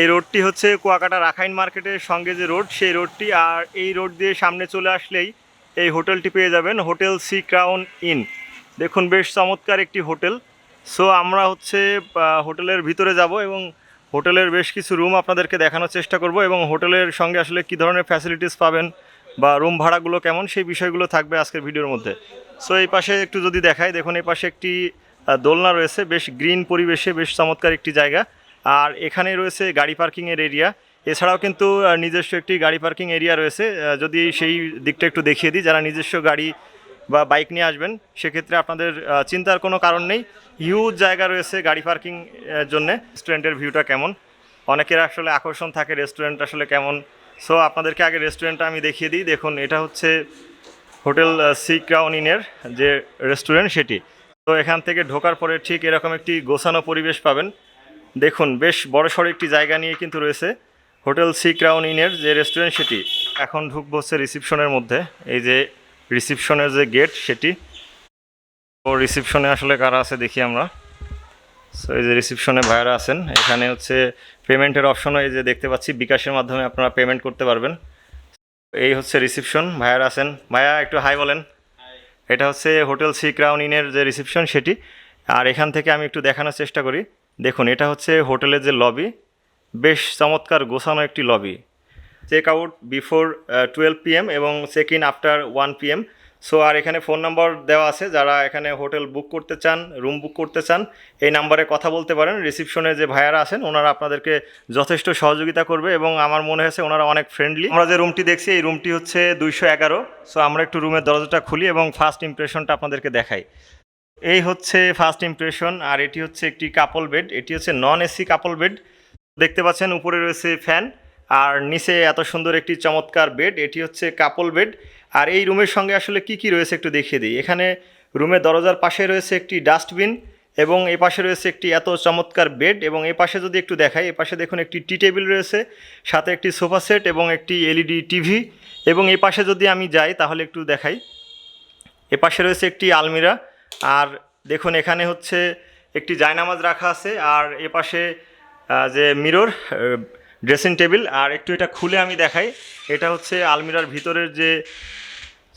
এই রোডটি হচ্ছে কুয়াকাটা রাখাইন মার্কেটের সঙ্গে যে রোড, সেই রোডটি। আর এই রোড দিয়ে সামনে চলে আসলেই এই হোটেলটি পেয়ে যাবেন, হোটেল সি ক্রাউন ইন। দেখুন, বেশ চমৎকার একটি হোটেল। সো, আমরা হচ্ছে হোটেলের ভিতরে যাব এবং হোটেলের বেশ কিছু রুম আপনাদেরকে দেখানোর চেষ্টা করব এবং হোটেলের সঙ্গে আসলে কী ধরনের ফ্যাসিলিটিস পাবেন বা রুম ভাড়াগুলো কেমন, সেই বিষয়গুলো থাকবে আজকের ভিডিওর মধ্যে। সো, এই পাশে একটু যদি দেখাই, দেখুন, এই পাশে একটি দোলনা রয়েছে, বেশ গ্রিন পরিবেশে, বেশ চমৎকার একটি জায়গা। আর এখানে রয়েছে গাড়ি পার্কিংয়ের এরিয়া। এছাড়াও কিন্তু নিজস্ব একটি গাড়ি পার্কিং এরিয়া রয়েছে। যদি সেই দিকটা একটু দেখিয়ে দিই, যারা নিজস্ব গাড়ি বা বাইক নিয়ে আসবেন, সেক্ষেত্রে আপনাদের চিন্তার কোনো কারণ নেই। হিউজ জায়গা রয়েছে গাড়ি পার্কিং জন্য। রেস্টুরেন্টের ভিউটা কেমন? অনেকের আসলে আকর্ষণ থাকে রেস্টুরেন্ট আসলে কেমন। সো আপনাদেরকে আগে রেস্টুরেন্টটা আমি দেখিয়ে দিই। দেখুন, এটা হচ্ছে হোটেল সি ক্রাউন ইনের যে রেস্টুরেন্ট সেটি। তো এখান থেকে ঢোকার পরে ঠিক এরকম একটি গোছানো পরিবেশ পাবেন। দেখুন বেশ বড়সড় একটি জায়গা নিয়ে কিন্তু রয়েছে হোটেল সি ক্রাউন ইনের যে রেস্টুরেন্ট সেটি। এখন ঢুকবো হচ্ছে রিসিপশনের মধ্যে। এই যে রিসিপশনের যে গেট সেটি। ও রিসিপশনে আসলে কারা আছে দেখি আমরা। সো এই যে রিসিপশনে ভাইয়ারা আছেন। এখানে হচ্ছে পেমেন্টের অপশনও এই যে দেখতে পাচ্ছি। বিকাশের মাধ্যমে আপনারা পেমেন্ট করতে পারবেন। এই হচ্ছে রিসিপশন। ভাইয়ারা আছেন। ভাইয়া একটু হাই বলেন। এটা হচ্ছে হোটেল সি ক্রাউন ইনের যে রিসিপশন সেটি। আর এখান থেকে আমি একটু দেখানোর চেষ্টা করি। দেখুন, এটা হচ্ছে হোটেলের যে লবি। বেশ চমৎকার গোছানো একটি lobby. Check out before twelve PM এবং check in after one PM so আর এখানে ফোন নাম্বার দেওয়া আছে, যারা এখানে হোটেল বুক করতে চান রুম বুক করতে চান, এই নাম্বারে কথা বলতে পারেন। রিসিপশনে যে ভাইয়ারা আছেন, ওনারা আপনাদেরকে যথেষ্ট সহযোগিতা করবে এবং আমার মনে হয়েছে ওনারা অনেক ফ্রেন্ডলি আমরা যে রুমটি দেখছি, এই রুমটি হচ্ছে দুইশো এগারো। সো আমরা একটু রুমের দরজাটা খুলি এবং ফার্স্ট ইমপ্রেশনটা আপনাদেরকে দেখাই। এই হচ্ছে ফার্স্ট ইমপ্রেশন আর এটি হচ্ছে একটি কাপল বেড এটি হচ্ছে নন এসি কাপল বেড দেখতে পাচ্ছেন উপরে রয়েছে ফ্যান আর নিচে এত সুন্দর একটি চমৎকার বেড এটি হচ্ছে কাপল বেড আর এই রুমের সঙ্গে আসলে কি কি রয়েছে একটু দেখিয়ে দিই। এখানে রুমের দরজার পাশে রয়েছে একটি ডাস্টবিন এবং এই পাশে রয়েছে একটি এত চমৎকার বেড এবং এই পাশে যদি একটু দেখাই এই পাশে দেখুন একটি টি টেবিল রয়েছে, সাথে একটি সোফা সেট এবং একটি এলইডি টিভি এবং এই পাশে যদি আমি যাই, তাহলে একটু দেখাই। এ পাশে রয়েছে একটি আলমিরা আর দেখুন, এখানে হচ্ছে একটি জায়নামাজ রাখা আছে, আর এ পাশে যে মিরর ড্রেসিং টেবিল আর একটু এটা খুলে আমি দেখাই। এটা হচ্ছে আলমিরার ভিতরের যে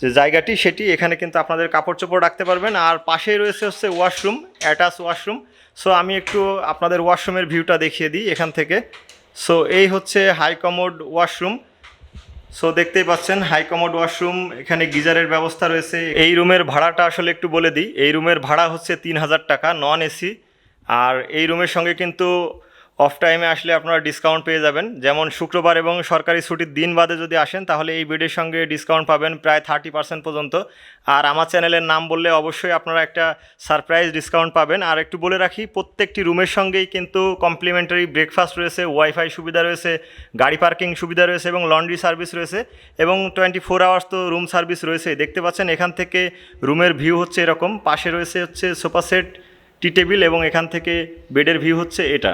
যে জায়গাটি, সেটি এখানে কিন্তু আপনাদের কাপড় চোপড় রাখতে পারবেন। আর পাশেই রয়েছে হচ্ছে ওয়াশরুম, অ্যাটাচ ওয়াশরুম। সো, আমি একটু আপনাদের ওয়াশরুমের ভিউটা দেখিয়ে দিই এখান থেকে। সো, এই হচ্ছে হাই কমোড ওয়াশরুম। সো দেখতেই পাচ্ছেন হাইকমোড ওয়াশরুম এখানে গিজারের ব্যবস্থা রয়েছে। এই রুমের ভাড়াটা আসলে একটু বলে দিই। এই রুমের ভাড়া হচ্ছে তিন হাজার টাকা নন এসি আর এই রুমের সঙ্গে কিন্তু অফ টাইমে আসলে আপনারা ডিসকাউন্ট পেয়ে যাবেন। যেমন শুক্রবার এবং সরকারি ছুটির দিন বাদে যদি আসেন, তাহলে এই বেডের সঙ্গে ডিসকাউন্ট পাবেন প্রায় থার্টি পার্সেন্ট পর্যন্ত। আর আমার চ্যানেলের নাম বললে অবশ্যই আপনারা একটা সারপ্রাইজ ডিসকাউন্ট পাবেন। আর একটু বলে রাখি, প্রত্যেকটি রুমের সঙ্গেই কিন্তু কমপ্লিমেন্টারি ব্রেকফাস্ট রয়েছে ওয়াইফাই সুবিধা রয়েছে, গাড়ি পার্কিং সুবিধা রয়েছে এবং লন্ড্রি সার্ভিস রয়েছে। এবং টোয়েন্টি ফোর আওয়ার্স তো রুম সার্ভিস রয়েছে দেখতে পাচ্ছেন এখান থেকে রুমের ভিউ হচ্ছে এরকম। পাশে রয়েছে হচ্ছে সোফা সেট টি টেবিল এবং এখান থেকে বেডের ভিউ হচ্ছে এটা।